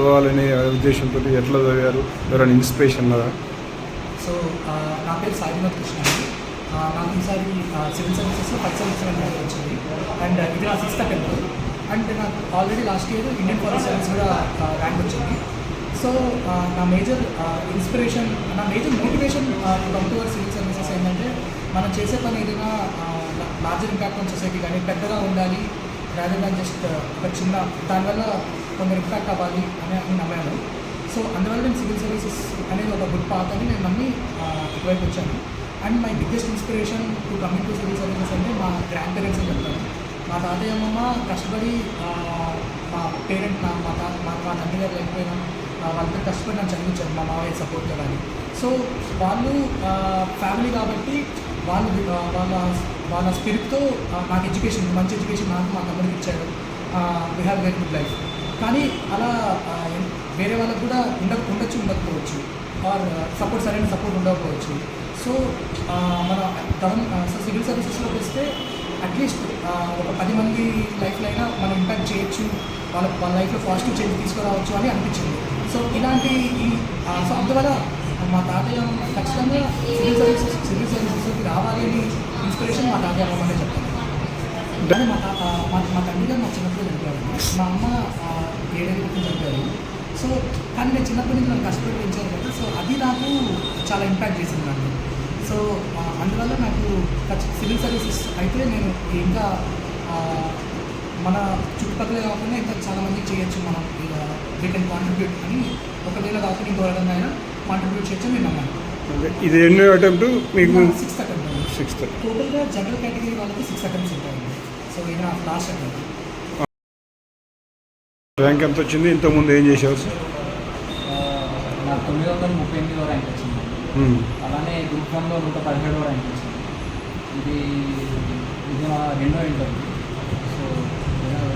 చదవాలనే ఉద్దేశంతో ఎట్లా చదివారు? ఎవరైనా ఇన్స్పిరేషన్ కదా సో నా పేరు సాయినాథ్ కృష్ణ అండి. నాకు ఈసారి సివిల్ సర్వీసెస్లో ఫస్ట్ సెమిస్టర్ అనేది వచ్చింది. అండ్ ఇది నా సిక్స్త్ అటెంప్ట్. అండ్ నాకు already last year Indian forest service కూడా ర్యాంక్ వచ్చింది. సో నా మేజర్ ఇన్స్పిరేషన్ నా major motivation come to civil services ఏంటంటే మనం చేసే పని ఏదైనా లార్జర్ ఇంపాక్ట్ ఆన్ సొసైటీ కానీ పెద్దగా ఉండాలి రాదర్ దాన్ జస్ట్ ఒక చిన్న దానివల్ల కొందరు ఇంపాక్ట్ అవ్వాలి అని అని నమ్మాను సో అందువల్ల నేను సివిల్ సర్వీసెస్ అనేది ఒక గుడ్ పాత్ అని నేను నమ్మి ఇటువైపు వచ్చాను. And my biggest inspiration to coming to civil services అంటే మా గ్రాండ్ పేరెంట్స్ అని చెప్తాను మా తాతయ్య అమ్మమ్మ కష్టపడి మా పేరెంట్ నా మా తా మా మా తండ్రి గారు లేకపోయినా వాళ్ళతో కష్టపడి నన్ను చదివించారు. మా మావయ్య సపోర్ట్ కానీ. సో వాళ్ళు ఫ్యామిలీ కాబట్టి వాళ్ళు వాళ్ళ వాళ్ళ స్పిరిట్తో నాకు ఎడ్యుకేషన్ మంచి ఎడ్యుకేషన్ నాకు మా తమ్ముడికి ఇచ్చారు. We have very good life కానీ అలా వేరే వాళ్ళకు కూడా ఉండ ఉండొచ్చు ఉండకపోవచ్చు. ఆర్ సపోర్ట్ సరైన సపోర్ట్ ఉండకపోవచ్చు. సో మన తరం సో సివిల్ సర్వీసెస్లోకి వస్తే అట్లీస్ట్ ఒక పది మంది లైఫ్లో అయినా మనం ఇంపాక్ట్ చేయొచ్చు వాళ్ళ వాళ్ళ లైఫ్లో పాజిటివ్ చేంజ్ తీసుకురావచ్చు అని అనిపించింది. సో ఇలాంటి ఈ సో అందువల్ల మా తాతయ్య ఖచ్చితంగా సివిల్ సర్వీసెస్ సివిల్ సర్వీసెస్లోకి రావాలి అని ఇన్స్పిరేషన్ మా తాతయ్య అమ్మనే చెప్తాను. కానీ మా తా మా మా తండ్రి గారు మా చిన్నప్పుడు చనిపోయారు. మా అమ్మ ఏడేళ్ళ క్రితం చనిపోయారు సో కానీ నేను చిన్నప్పటి నుంచి నన్ను కష్టపడి పెంచారు కదా సో అది నాకు చాలా ఇంపాక్ట్ చేసింది నాకు సో అందువల్ల నాకు సివిల్ సర్వీసెస్ అయితే నేను ఇంకా మన చుట్టుపక్కల కాకుండా ఇంకా చాలా మందికి చేయొచ్చు మనం వీ కెన్ కాంట్రిబ్యూట్ అని ఒకవేళ కాకుండా ఇంకో రకంగా అయినా కాంట్రిబ్యూట్ చేయొచ్చు నేను నమ్మాను. అంటే ఇది ఎన్నో అటెంప్ట్ మీకు సిక్స్త్ అటెంప్ట్ సిక్స్త్ టోటల్గా జనరల్ కేటగిరీ వాళ్ళకి సిక్స్ అటెంప్ట్స్ ఉంటాయండి. సో ఇది నా లాస్ట్ అటెంప్ట్ ర్యాంక్ ఎంత వచ్చింది? ఇంతకుముందు ఏం చేసేవారు సార్ నాకు తొమ్మిది వందల ముప్పై ఎనిమిదో ర్యాంక్ వచ్చింది. అలానే గ్రూప్ వన్లో నూట పదిహేడవ ర్యాంక్ వచ్చింది. ఇది ఇది నా రెండో ఇంటర్వ్యూ సో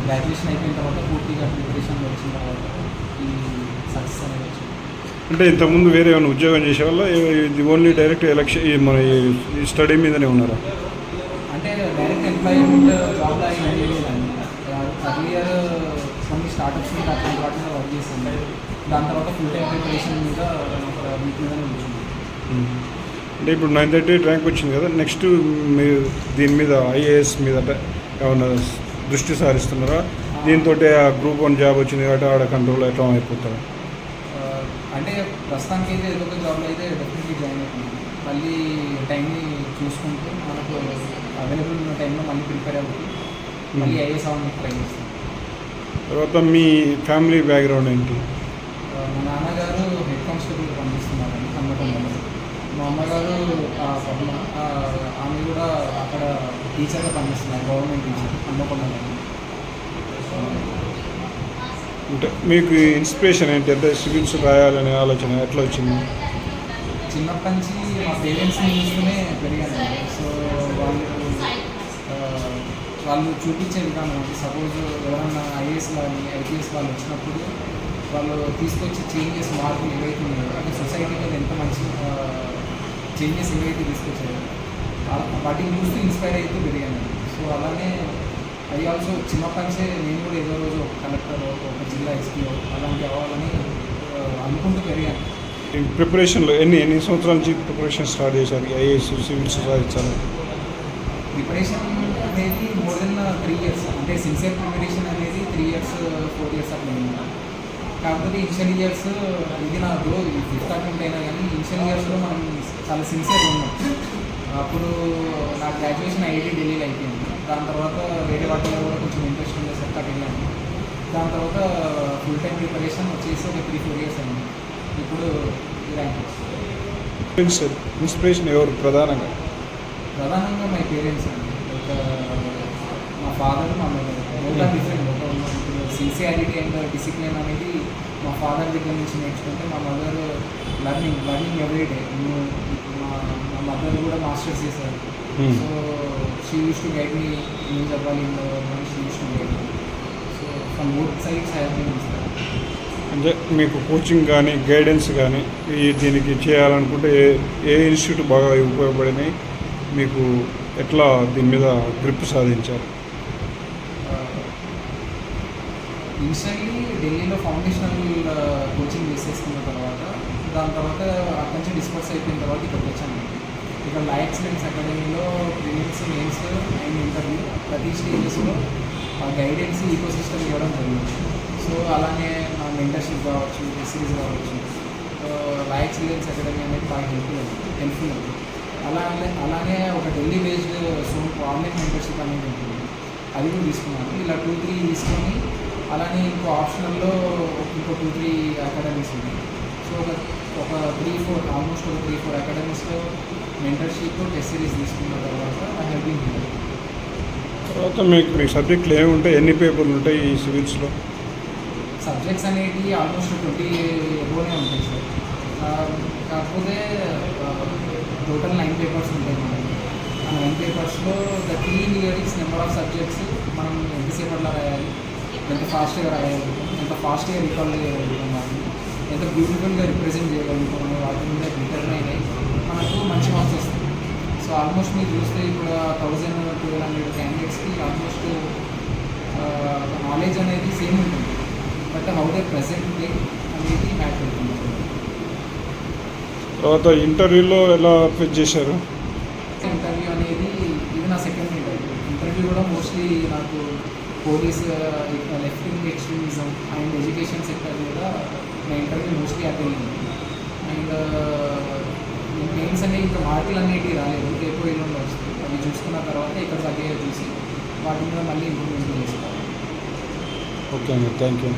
గ్రాడ్యుయేషన్ అయిపోయిన తర్వాత పూర్తిగా ప్రిపరేషన్ వచ్చిన తర్వాత ఈ సక్సెస్ అనేది వచ్చింది. అంటే ఇంతకుముందు వేరే ఏమైనా ఉద్యోగం చేసేవాళ్ళ? ఇది ఓన్లీ డైరెక్ట్ ఎలక్షన్ ఈ మన ఈ స్టడీ మీదనే ఉన్నారా? అంటే డైరెక్ట్ ఎంప్లాయ్మెంట్ జాబ్లో చేయలేదండి. అర్లియర్ కొన్ని స్టార్టప్స్ మీద అట్లాంటి వాటి మీద వర్క్ దాని తర్వాత ఫుల్ టైం ప్రిపరేషన్ మీద కూర్చున్నాను మ్మ్. అంటే ఇప్పుడు నైన్ థర్టీ ర్యాంక్ వచ్చింది కదా నెక్స్ట్ మీరు దీని మీద ఐఏఎస్ మీద ఏమన్నా దృష్టి సారిస్తున్నారా? దీంతో ఆ గ్రూప్ వన్ జాబ్ వచ్చింది కాబట్టి ఆడ కంట్రోల్ ఎట్లా అయిపోతారా? అంటే ప్రస్తుతానికి అయితే ఏదో ఒక జాబ్లో అయితే డెఫినెట్లీ జాయిన్ అవుతుంది. మళ్ళీ టైంని చూసుకుంటూ మనకు అవైలబుల్ ఉన్న టైంలో మళ్ళీ ప్రిపేర్ అవుతూ మళ్ళీ ఐఏఎస్ అవ్వడానికి ట్రై చేస్తాం. తర్వాత మీ ఫ్యామిలీ బ్యాక్గ్రౌండ్ ఏంటి? మా నాన్నగారు హెడ్ కానిస్టేబుల్ పనిచేస్తున్నారండి హన్మకొండలో మా అమ్మగారు ఆ, పద్మ ఆ, ఆమె కూడా అక్కడ టీచర్గా పనిచేస్తున్నారు గవర్నమెంట్ టీచర్ హన్మకొండలో అంటే మీకు ఇన్స్పిరేషన్ ఏంటి? అంటే సివిల్స్ రాయాలనే ఆలోచన ఎట్లా వచ్చింది? చిన్నప్పటి నుంచి మా పేరెంట్స్ని చూస్తూనే పెరిగాను సో వాళ్ళు చూపించే విధానం అంటే సపోజ్ ఎవరన్నా ఐఏఎస్ కానీ ఐపీఎస్ వాళ్ళు వచ్చినప్పుడు వాళ్ళు తీసుకొచ్చే చేంజెస్ మార్పులు ఏవైతే ఉన్నాయో అంటే సొసైటీ మీద ఎంత మంచి చేంజెస్ ఏవైతే తీసుకొచ్చాయో వాటిని చూస్తూ ఇన్స్పైర్ అవుతూ పెరిగాను. సో అలానే అవి ఆల్సో చిన్నప్పటి నుంచే నేను కూడా ఏదో రోజు ఒక కలెక్టర్ ఒక జిల్లా ఎస్పీఓ అలాంటి అవ్వాలని అనుకుంటూ పెరిగాను. ప్రిపరేషన్లో ఎన్ని ఎన్ని సంవత్సరాల నుంచి ప్రిపరేషన్ స్టార్ట్ చేశారు? ఐఏఎస్ సివిల్స్ సాధించాలి ప్రిపరేషన్ అనేది మోర్ దెన్ త్రీ ఇయర్స్ అంటే సిన్సియర్ ప్రిపరేషన్ అనేది త్రీ ఇయర్స్ ఫోర్ ఇయర్స్ అట్లా కాకపోతే ఇనిషియల్ ఇయర్స్ ఇది నా గ్రో ఫిఫ్త్ అటెంప్ట్ అయినా కానీ ఇనిషియల్ ఇయర్స్లో మనం చాలా సిన్సియర్ ఉన్నాం. అప్పుడు నా గ్రాడ్యుయేషన్ ఐఐటి ఢిల్లీలో అయిపోయింది. దాని తర్వాత వేరే వాటిలో కూడా కొంచెం ఇంట్రెస్ట్ ఉండేసరికి అటు వెళ్ళాను. దాని తర్వాత ఫుల్ టైం ప్రిపరేషన్ వచ్చేసి ఒక త్రీ ఫోర్ ఇయర్స్ అయింది. ఇప్పుడు ర్యాంక్ ఇన్స్పిరేషన్ ఎవరు? ప్రధానంగా? ప్రధానంగా మై పేరెంట్స్ అండి. ఫాదర్ మా మదర్ బోత్ ఆర్ డిఫరెంట్ ఇప్పుడు సిన్సియారిటీ అండ్ డిసిప్లిన్ అనేది మా ఫాదర్ దగ్గర నుంచి నేర్చుకుంటే మా mother learning learning every day మా మా మదర్ కూడా మాస్టర్స్ చేశారు. So she used to guide me ఏం చదవాలి she used to guide so from both sides have been అంటే మీకు కోచింగ్ కానీ గైడెన్స్ కానీ ఈ దీనికి చేయాలనుకుంటే ఏ ఏ ఇన్స్టిట్యూట్ బాగా ఉపయోగపడినాయి? మీకు ఎట్లా దీని మీద గ్రిప్ సాధించారు ఈ ఇనిషియల్లీ ఢిల్లీలో ఫౌండేషనల్ కోచింగ్ చేసేసుకున్న తర్వాత దాని తర్వాత అక్కడి నుంచి డిస్పర్స్ అయిపోయిన తర్వాత ఇక్కడికి వచ్చాను ఇక్కడ లైఫ్ ఎక్సలెన్స్ అకాడమీలో ప్రిలిమ్స్ మెయిన్స్ అండ్ ఇంటర్వ్యూ ప్రతి స్టేజెస్లో గైడెన్స్ ఈకో సిస్టమ్ ఇవ్వడం జరిగింది. సో అలానే నా మెంటర్షిప్ కావచ్చు రెసిపీస్ కావచ్చు లైఫ్ ఎక్సలెన్స్ అకాడమీ అనేది బాగా హెల్ప్ఫుల్ హెల్ప్ఫుల్ అవుతుంది అలానే అలానే ఒక Delhi based so online mentorship అనేది ఉంటుంది. అది కూడా తీసుకున్నాను. ఇలా టూ త్రీ తీసుకొని అలానే ఇంకో ఆప్షనల్లో ఇంకో టూ త్రీ అకాడమీస్ ఉన్నాయి. సో ఒక ఒక త్రీ ఫోర్ ఆల్మోస్ట్ ఒక త్రీ ఫోర్ అకాడమీస్లో మెంటర్షిప్ టెస్ట్ సిరీస్ తీసుకున్న తర్వాత ఆ హెల్పింగ్ తర్వాత మీకు మీ సబ్జెక్టులు ఏమి ఉంటాయి ఎన్ని పేపర్లు ఉంటాయి ఈ సివిల్స్లో? సబ్జెక్ట్స్ అనేవి ఆల్మోస్ట్ ట్వంటీ ఎబోనే ఉంటాయి సార్ కాకపోతే టోటల్ నైన్ పేపర్స్ ఉంటాయి మనకి. ఆ నైన్ పేపర్స్లో ద త్రీ లియరిక్స్ నెంబర్ ఆఫ్ సబ్జెక్ట్స్ మనం ఎంతసేపట్లో రాయాలి? ఎంత ఫాస్ట్గా రాయాలి ఎంత ఫాస్ట్గా రికాల్ చేయగలుగుతాం వాటిని ఎంత బ్యూటిఫుల్గా రిప్రజెంట్ చేయగలుగుతాం వాటి మీద డిటర్మైన్ అయ్యి మనకు మంచి మార్క్స్ వస్తాయి. సో ఆల్మోస్ట్ మీరు చూస్తే ఇప్పుడు థౌజండ్ ట్వెల్వ్ హండ్రెడ్ క్యాండిడేట్స్కి ఆల్మోస్ట్ నాలెడ్జ్ అనేది సేమ్ ఉంటుంది. But how they present day అనేది మ్యాటర్ అవుతుంది తర్వాత ఇంటర్వ్యూలో ఎలా ఫేస్ చేశారు? ఇంటర్వ్యూ అనేది ఇది నా సెకండ్ ఇంటర్వ్యూ ఇంటర్వ్యూ కూడా మోస్ట్లీ నాకు police extremism and education sector మీద నా interview mostly attend and mains అనేవి ఇంకా మార్కులు అనేవి రాలేదు. రేపు ఎల్లుండి వస్తుంది అవి చూసుకున్న తర్వాత ఇక్కడ తగ్గే చూసి వాటి మీద మళ్ళీ ఇంప్రూవ్మెంట్ చేసుకోవాలి ఓకే అండి థ్యాంక్ యూ.